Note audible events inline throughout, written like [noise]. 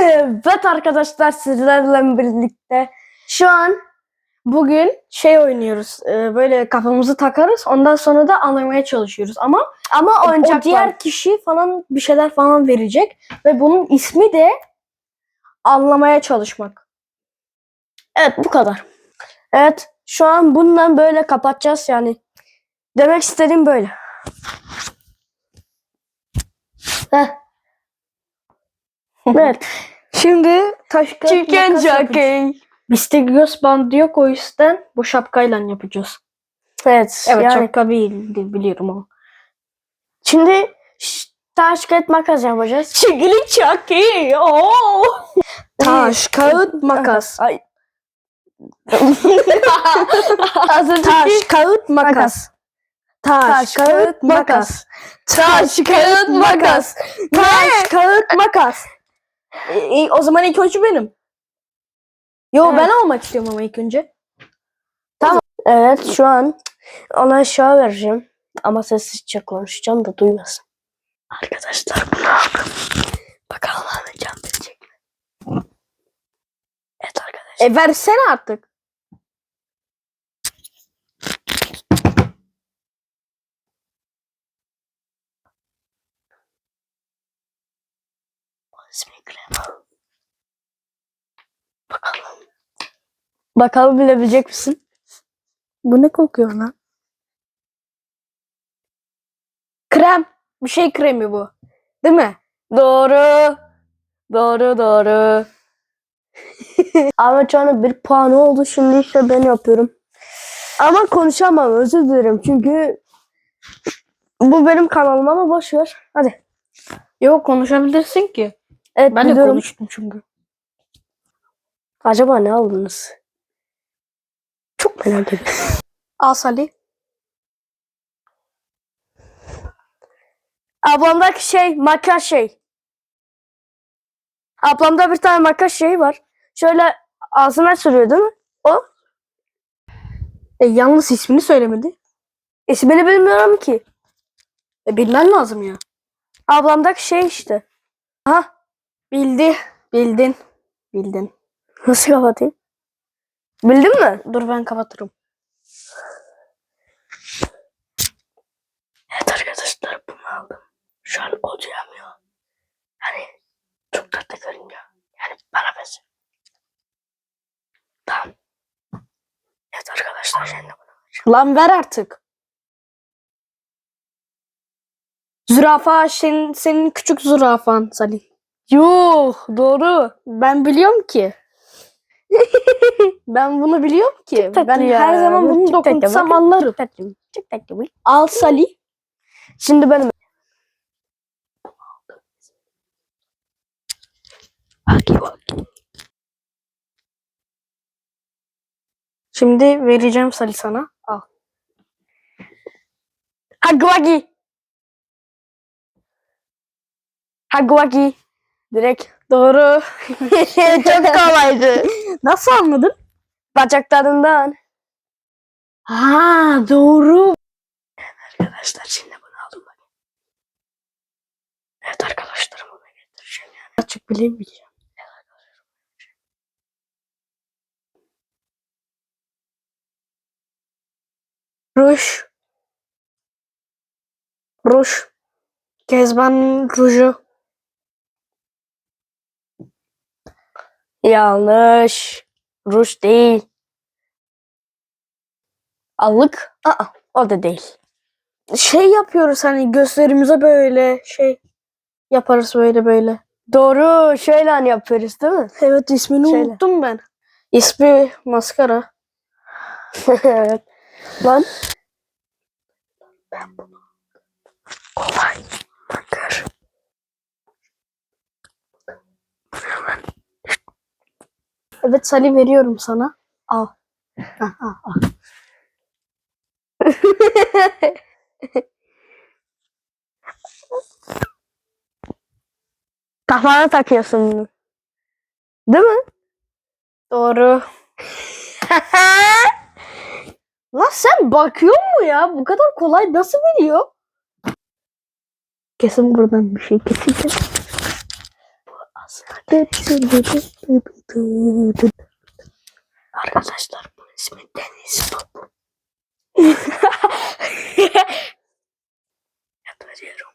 Evet arkadaşlar sizlerle birlikte şu an bugün şey oynuyoruz. e, Böyle kafamızı takarız. Ondan sonra da anlamaya çalışıyoruz. Ama ama o oyuncak diğer kişi falan bir şeyler falan verecek ve bunun ismi de anlamaya çalışmak. Evet bu kadar. Evet şu an bundan böyle kapatacağız yani. Demek istediğim böyle. Heh. Evet. Şimdi taş kağıt makas yapacağız. jockey. Bizde göz bandı yok o yüzden bu şapkayla yapacağız. Evet. Evet, yani, şapka bildi, biliyorum ama. Şimdi ş- taş kağıt makas yapacağız. Chicken jockey. Oo. Taş [laughs] kağıt makas. Ay. [laughs] Az önceki Taş kağıt makas. Taş kağıt, makas. taş kağıt makas. Taş kağıt makas. E, e, o zaman ilk önce benim. Yo Evet. ben almak istiyorum ama ilk önce. Tamam. Evet şu an ona aşağı vereceğim. Ama sessizce konuşacağım da duymasın. Arkadaşlar bunu aldım. Bakalım alacağım diyecek mi? Evet arkadaşlar. E versene artık. İsmi krema. Bakalım. Bakalım bilebilecek misin? Bu ne kokuyor lan? Krem. Bir şey kremi bu. Değil mi? Doğru. Doğru doğru. [laughs] Ahmet Can'a bir puanı oldu. Şimdi işte ben yapıyorum. Ama konuşamam özür dilerim. Çünkü bu benim kanalım ama boş ver. Hadi. Yok konuşabilirsin ki. Evet Ben de konuştum çünkü. Acaba ne aldınız? Çok merak ediyorum. Al Salih. Ablamdaki şey makyaj şey. Ablamda bir tane makyaj şeyi var. Şöyle ağzına sürüyor değil mi? E, yalnız ismini söylemedi. İsmini bilmiyorum ki. E, bilmen lazım ya. Ablamdaki şey işte. Aha. Bildi. Bildin. Bildin. Nasıl kapatayım? Bildin mi? Dur ben kapatırım. Evet arkadaşlar bunu aldım. Şu an o duyamıyor. Yani çok tatlı görünüyor. Yani bana benziyor. Tamam. Evet arkadaşlar şimdi bunu. Lan ver artık. Zürafa senin, senin küçük zürafan Salih. Yuh doğru. Ben biliyorum ki. [laughs] ben bunu biliyorum ki. Ben ya. her zaman bunu dokunsam anlarım. Bu. Al Salih. Şimdi benim. Hagi. Şimdi vereceğim Salih sana. Al. Hagi. Hagi Wagi. Direkt. Doğru. Çok [laughs] kolaydı. Nasıl anladın? Bacaklarından. Ha doğru. Arkadaşlar şimdi bunu aldım bak. Evet arkadaşlar bunu getireceğim yani. Açık bilemeyeceğim. Ruj. Ruj. Kezban ruju. Yanlış. Ruj değil. Allık. Aa, o da değil. Şey yapıyoruz hani gösterimize böyle şey yaparız böyle böyle. Doğru. Şöyle hani yapıyoruz değil mi? Evet ismini Şöyle. unuttum ben. İsmi maskara. [laughs] evet. Lan. Ben bunu Evet Salih veriyorum sana. Al. Al, al, al. Kafana takıyorsun bunu. Değil mi? Doğru. [laughs] Lan sen bakıyor mu ya? Bu kadar kolay nasıl biliyor? Kesin buradan bir şey keseceğim. Arkadaşlar bu ismi Deniz Top. [laughs] Yatırıyorum.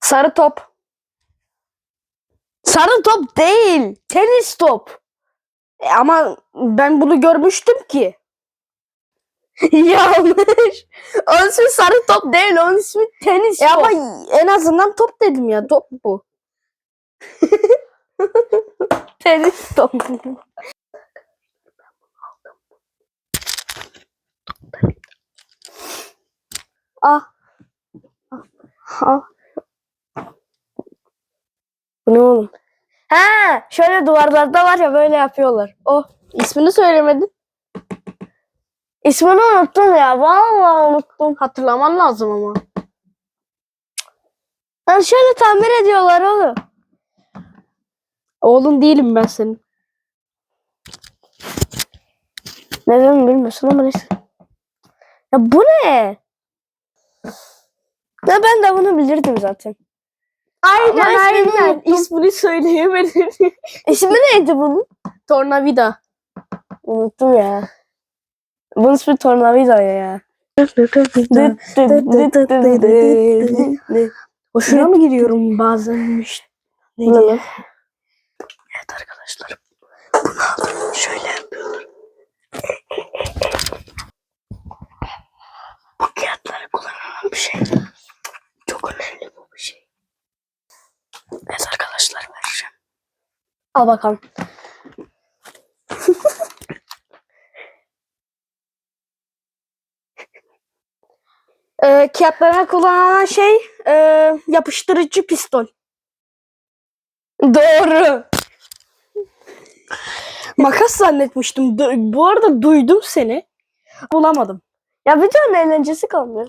Sarı top. Sarı top değil. Tenis top. E, ama ben bunu görmüştüm ki. [laughs] Yanlış. Onun ismi sarı top değil. Onun ismi tenis E top. ama en azından top dedim ya. Top bu. [laughs] tenis top. [laughs] Ah. Ah. Bu ne oğlum? Ha, şöyle duvarlarda var ya böyle yapıyorlar. O İsmini söylemedin. İsmini unuttum ya. Vallahi unuttum. Hatırlaman lazım ama. Ha, şöyle tamir ediyorlar oğlum. Oğlun değilim ben senin. Neden bilmiyorsun ama neyse. Ya bu ne? Ya ben de bunu bilirdim zaten. Aynen Ama ismini aynen. İsmini söyleyemedin. İsmi neydi bunun? Tornavida. Unuttum ya. Bunun ismi Tornavida ya. Hoşuna mı giriyorum bazenmiş? Ne lan? Evet arkadaşlar. Bunu aldım. Şöyle yapıyorlar. Bu kağıtları kullanılan bir şey. Çok önemli bu bir şey. Evet arkadaşlar vereceğim. Al bakalım. Ee, kağıtlarına kullanılan şey e, yapıştırıcı piston. Doğru. Makas zannetmiştim. Du- Bu arada duydum seni. Bulamadım. Ya tane eğlencesi kalmıyor.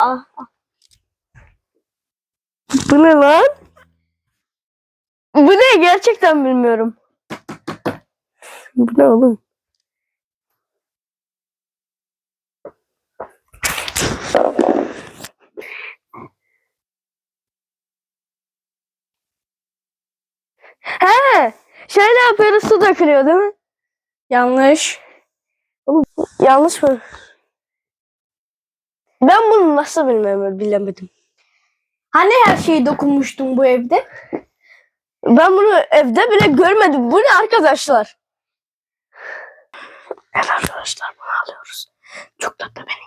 Ah. Bu ne lan? Bu ne? Gerçekten bilmiyorum. Bu ne oğlum? He, şöyle yapıyoruz su dökülüyor değil mi? Yanlış. Yanlış mı? Ben bunu nasıl bilmem bilemedim. Hani her şeyi dokunmuştun bu evde? Ben bunu evde bile görmedim. Bu ne arkadaşlar? Evet arkadaşlar bunu alıyoruz. Çok tatlı benim.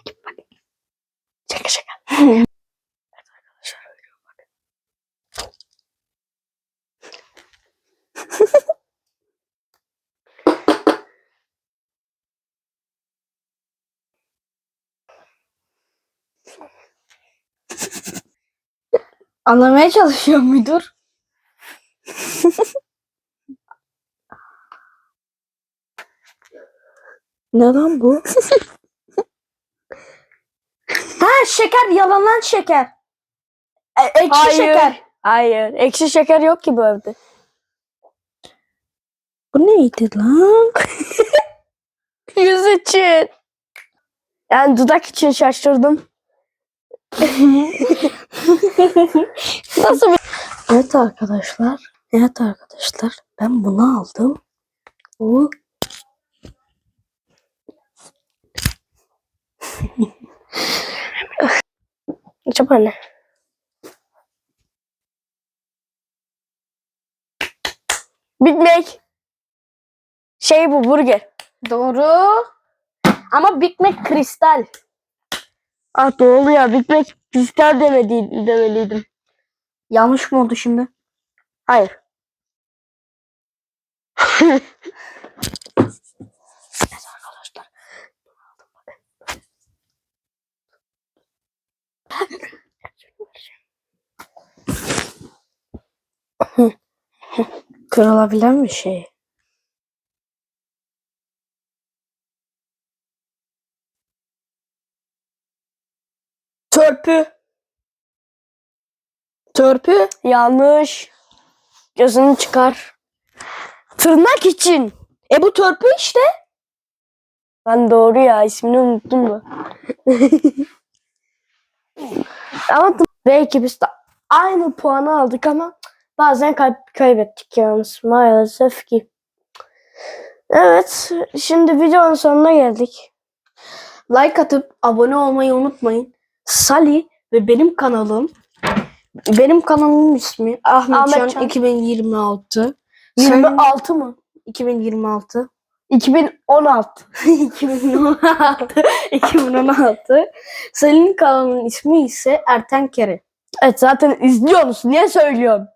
Şaka şaka. evet arkadaşlar öyle bakın. Anlamaya çalışıyor müdür. ne lan bu? [laughs] şeker yalanan şeker. E, ekşi Hayır. şeker. Hayır. Ekşi şeker yok ki bu evde. Bu neydi lan? [laughs] Yüz için. Yani dudak için şaşırdım. [laughs] Nasıl bir... Evet arkadaşlar. Evet arkadaşlar. Ben bunu aldım. Bu Acaba ne? Big Mac. Şey bu burger. doğru. Ama Big Mac kristal. Ah doğru ya Big Mac kristal demedi, demeliydim. Yanlış mı oldu şimdi? Hayır. [laughs] Kırılabilen bir şey. Törpü. Törpü. Yanlış. Gözünü çıkar. Tırnak için. E bu törpü işte. Ben doğru ya ismini unuttum da. [laughs] Ama belki biz de aynı puanı aldık ama bazen kay- kaybettik yalnız maalesef ki. Evet, şimdi videonun sonuna geldik. Like atıp abone olmayı unutmayın. Sali ve benim kanalım benim kanalımın ismi Ahmetcan Ahmetcan. 2026. 26 mı? 2026. 2016. 2016. 2016. Salih'in kanalının ismi ise Erten Kere. Evet zaten izliyorsunuz. Niye söylüyorsun?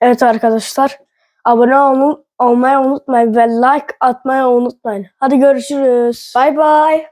Evet arkadaşlar. Abone olmayı, olmayı unutmayın ve like atmayı unutmayın. Hadi görüşürüz. Bay bay.